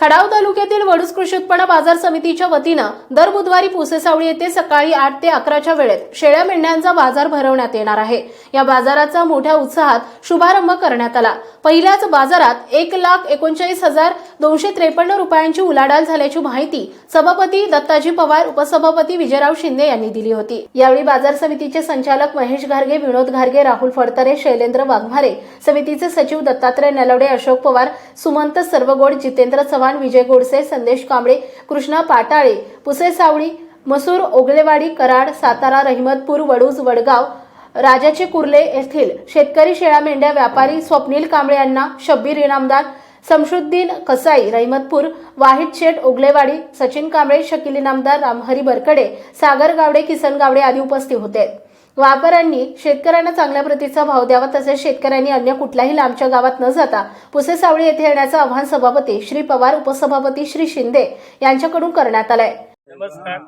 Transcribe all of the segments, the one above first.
Khatav तालुक्यातील वडूस कृषी उत्पन्न बाजार समितीच्या वतीनं दर बुधवारी पुसेसावळी येथे सकाळी आठ ते अकराच्या वेळेत शेळ्या मेंढ्यांचा बाजार भरवण्यात येणार आहे. या बाजाराचा मोठ्या उत्साहात शुभारंभ करण्यात आला. पहिल्याच बाजारात एक लाख एकोणचाळीस हजार दोनशे त्रेपन्न रुपयांची उलाढाल झाल्याची माहिती सभापती दत्ताजी पवार उपसभापती विजयराव शिंदे यांनी दिली होती. यावेळी बाजार समितीचे संचालक महेश घारगे विनोद घारगे राहुल फडतरे शैलेंद्र वाघमारे समितीचे सचिव दत्तात्रय नलवडे अशोक पवार सुमंत सर्वगोड जितेंद्र चव्हाण विजय गोडसे संदेश कांबळे कृष्णा पाटाळे पुसे सावळी मसूर ओगलेवाडी कराड सातारा रहिमतपूर वडूज वडगाव राजाचे कुर्ले येथील शेतकरी शेळा मेंढ्या व्यापारी स्वप्नील कांबळे यांना शब्बीर इनामदार समशुद्दीन कसाई रहिमतपूर वाहिद शेठ ओगलेवाडी सचिन कांबळे शकील इनामदार रामहरी बरकडे सागर गावडे किसन गावडे आदी उपस्थित होते. व्यापाऱ्यांनी शेतकऱ्यांना चांगल्या प्रतीचा भाव द्यावा तसेच शेतकऱ्यांनी अन्य कुठल्याही लांबच्या गावात न जाता पुसे सावळी येथे येण्याचं आव्हान सभापती श्री पवार उपसभापती श्री शिंदे यांच्याकडून करण्यात आलंय. नमस्कार.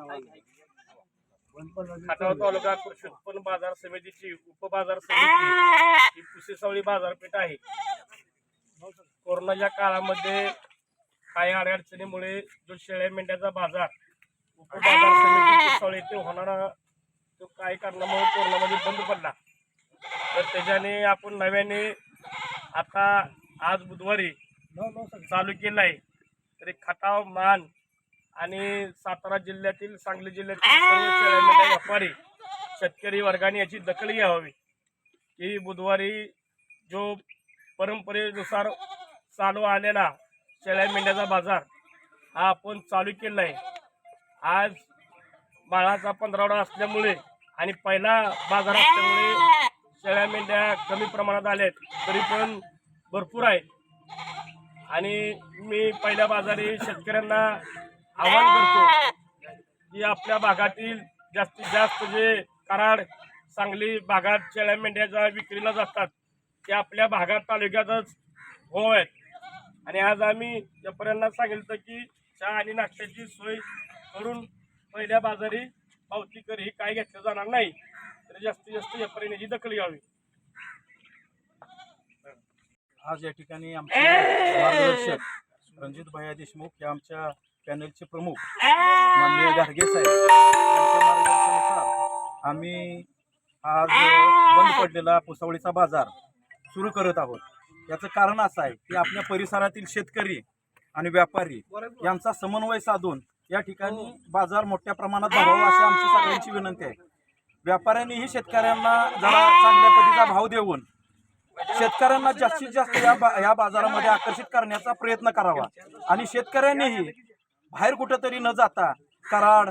खटाव तालुका कृषी उत्पन्न बाजार समितीची उपबाजार समिती ही पुसेसावळी बाजारपेठ आहे. कोरोनाच्या काळामध्ये काही अडचणीमुळे जो शेळ्या मेंढ्याचा बाजार उपबाजार समिती पुसेसावळी येथे होणारा तो काही कारणामुळे कोरोनामध्ये बंद पडला. तर त्याच्याने आपण नव्याने आता आज बुधवारी चालू केलं आहे तरी खटाव मान आणि सातारा जिल्ह्यातील सांगली जिल्ह्यातील सर्व शेळ्या मेंढ्या व्यापारी शेतकरी वर्गाने याची दखल घ्यावी. की बुधवारी जो परंपरेनुसार चालू आलेला शेळ्या मेंढ्याचा बाजार हा आपण चालू केला आहे आज बाळाचा पंधरावडा असल्यामुळे आणि पहिला बाजार असल्यामुळे शेळ्या मेंढ्या कमी प्रमाणात आल्या आहेत तरी पण भरपूर आहेत. आणि मी पहिल्या बाजारी शेतकऱ्यांना आवाहन करतो की आपल्या भागातील जास्तीत जास्त जे कराड सांगली भागात शेळ्या मेंढ्या ज्या विक्रीला जातात ते आपल्या भागात तालुक्यातच व्हाव्यात आणि आज आम्ही व्यापाऱ्यांना सांगितलं की चहा आणि नाश्त्याची सोय करून पहिल्या बाजारी पावती कर हे काय घेतलं जाणार नाही. तर जास्तीत जास्त व्यापाऱ्यांनी दखल घ्यावी. आज या ठिकाणी आमचे मार्गदर्शक रणजित भैया देशमुख हे आमच्या पॅनलचे प्रमुख माननीय गाडगे साहेब. आम्ही आज बंद पडलेला पुसावळीचा बाजार सुरू करत आहोत. याचं कारण असं आहे की आपल्या परिसरातील शेतकरी आणि व्यापारी यांचा समन्वय साधून या ठिकाणी बाजार मोठ्या प्रमाणात भरावा अशी आमची सगळ्यांची विनंती आहे. व्यापाऱ्यांनीही शेतकऱ्यांना जरा चांगल्या पद्धतीचा भाव देऊन शेतकऱ्यांना जास्तीत जास्त या बा या बाजारामध्ये आकर्षित करण्याचा प्रयत्न करावा. आणि शेतकऱ्यांनीही बाहेर कुठंतरी न जाता कराड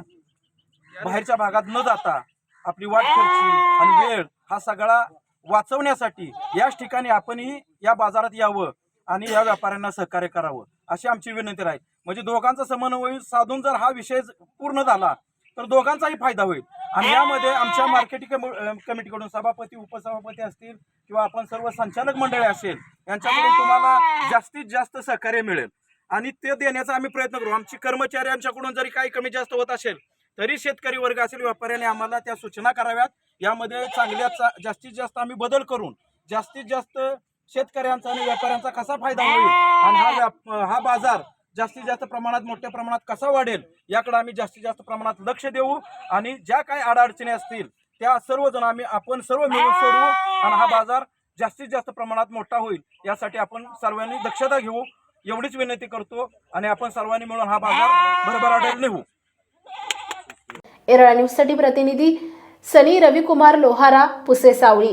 बाहेरच्या भागात न जाता आपली वाट खर्ची आणि वेळ हा सगळा वाचवण्यासाठी याच ठिकाणी आपणही या बाजारात यावं. आणि या व्यापाऱ्यांना सहकार्य करावं अशी आमची विनंती राहील. म्हणजे दोघांचा समन्वय साधून जर हा विषय पूर्ण झाला तर दोघांचाही फायदा होईल. आणि यामध्ये आमच्या मार्केटिंग कमिटीकडून सभापती उपसभापती असतील किंवा आपण सर्व संचालक मंडळी असेल यांच्याकडून तुम्हाला जास्तीत जास्त सहकार्य मिळेल. आणि ते देण्याचा आम्ही प्रयत्न करू. आमची कर्मचारी आमच्याकडून जरी काही कमी जास्त होत असेल तरी शेतकरी वर्ग असेल व्यापाऱ्याने आम्हाला त्या सूचना कराव्यात. यामध्ये चांगल्या जास्तीत जास्त आम्ही बदल करून जास्तीत जास्त शेतकऱ्यांचा आणि व्यापाऱ्यांचा कसा फायदा होईल? आणि हा हा बाजार जास्तीत जास्त प्रमाणात मोठ्या प्रमाणात कसा वाढेल? याकडे आम्ही जास्तीत जास्त प्रमाणात लक्ष देऊ आणि ज्या काही अडचणी असतील त्या सर्वजण आम्ही आपण सर्व मिळून सोडवू आणि हा बाजार जास्तीत जास्त प्रमाणात मोठा होईल. यासाठी आपण सर्वांनी दक्षता घेऊ. एवढीच विनंती करतो आणि आपण सर्वांनी मिळून हा बाजार भरभराटेल नेऊ. एरळा न्यूजसाठी प्रतिनिधी सनी रविकुमार लोहारा पुसे सावळी.